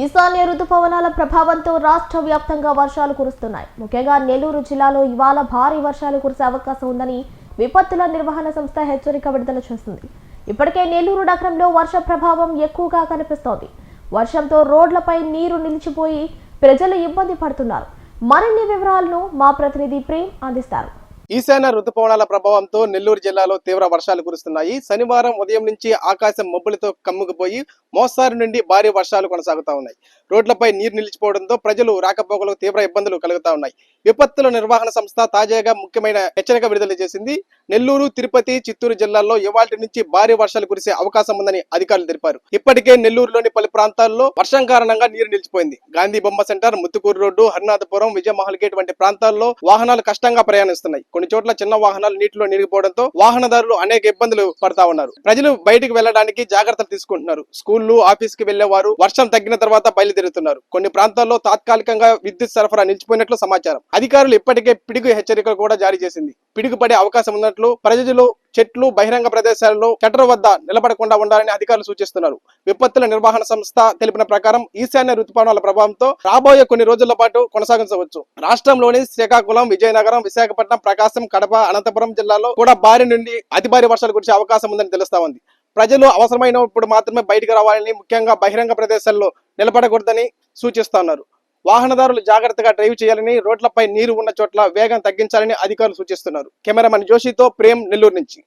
ఈశాన్య రుతుపవనాల ప్రభావంతో రాష్ట్ర వ్యాప్తంగా వర్షాలు కురుస్తున్నాయి. ముఖ్యంగా నెల్లూరు జిల్లాలో ఇవాళ భారీ వర్షాలు కురిసే అవకాశం ఉందని విపత్తుల నిర్వహణ సంస్థ హెచ్చరిక విడుదల చేసింది. ఇప్పటికే నెల్లూరు నగరంలో వర్ష ప్రభావం ఎక్కువగా కనిపిస్తోంది. వర్షంతో రోడ్లపై నీరు నిలిచిపోయి ప్రజలు ఇబ్బంది పడుతున్నారు. మరిన్ని వివరాలను మా ప్రతినిధి ప్రేమ్ అందిస్తారు. ఈశాన్య రుతుపవనాల ప్రభావంతో నెల్లూరు జిల్లాలో తీవ్ర వర్షాలు కురుస్తున్నాయి. శనివారం ఉదయం నుంచి ఆకాశం మబ్బులతో కమ్ముకుపోయి మోస్తారు నుండి భారీ వర్షాలు కొనసాగుతా ఉన్నాయి. రోడ్లపై నీరు నిలిచిపోవడంతో ప్రజలు రాకపోకలకు తీవ్ర ఇబ్బందులు కలుగుతా ఉన్నాయి. విపత్తుల నిర్వహణ సంస్థ తాజాగా ముఖ్యమైన హెచ్చరిక విడుదల చేసింది. నెల్లూరు తిరుపతి చిత్తూరు జిల్లాల్లో ఇవాటి నుంచి భారీ వర్షాలు కురిసే అవకాశం ఉందని అధికారులు తెలిపారు. ఇప్పటికే నెల్లూరులోని పలు ప్రాంతాల్లో వర్షం కారణంగా నీరు నిలిచిపోయింది. గాంధీ బొమ్మ centre Muthukur road Harinathapuram Vijayamahal gate వంటి ప్రాంతాల్లో వాహనాలు కష్టంగా ప్రయాణిస్తున్నాయి. కొన్ని చోట్ల చిన్న వాహనాలు నీటిలో నిలిగిపోవడంతో వాహనదారులు అనేక ఇబ్బందులు పడతా ఉన్నారు. ప్రజలు బయటికి వెళ్ళడానికి జాగ్రత్తలు తీసుకుంటున్నారు. స్కూళ్ళు ఆఫీస్కి వెళ్ళే వారు వర్షం తగ్గిన తర్వాత బయలుదేరి బయలుదేరుతున్నారు కొన్ని ప్రాంతాల్లో తాత్కాలికంగా విద్యుత్ సరఫరా నిలిచిపోయినట్లు సమాచారం. అధికారులు ఇప్పటికే పిడుగు హెచ్చరికలు కూడా జారీ చేసింది. పిడుగు పడే అవకాశం ఉన్నట్లు ప్రజలు చెట్లు బహిరంగ ప్రదేశాల్లో షట్టర్ వద్ద నిలబడకుండా ఉండాలని అధికారులు సూచిస్తున్నారు. విపత్తుల నిర్వహణ సంస్థ తెలిపిన ప్రకారం ఈశాన్య రుతుపవనాల ప్రభావంతో రాబోయే కొన్ని రోజుల పాటు కొనసాగించవచ్చు. రాష్ట్రంలోని శ్రీకాకుళం విజయనగరం విశాఖపట్నం ప్రకాశం కడప అనంతపురం జిల్లాలో కూడా భారీ నుండి అతి భారీ వర్షాలు కురిసే అవకాశం ఉందని తెలుస్తా ఉంది. ప్రజలు అవసరమైనప్పుడు మాత్రమే బయటకు రావాలని ముఖ్యంగా బహిరంగ ప్రదేశాల్లో నిలబడకూడదని సూచిస్తున్నారు. వాహనదారులు జాగ్రత్తగా డ్రైవ్ చేయాలని రోడ్లపై నీరు ఉన్న చోట్ల వేగం తగ్గించాలని అధికారులు సూచిస్తున్నారు. కెమెరామెన్ జోషితో ప్రేమ్ నెల్లూరు నుంచి.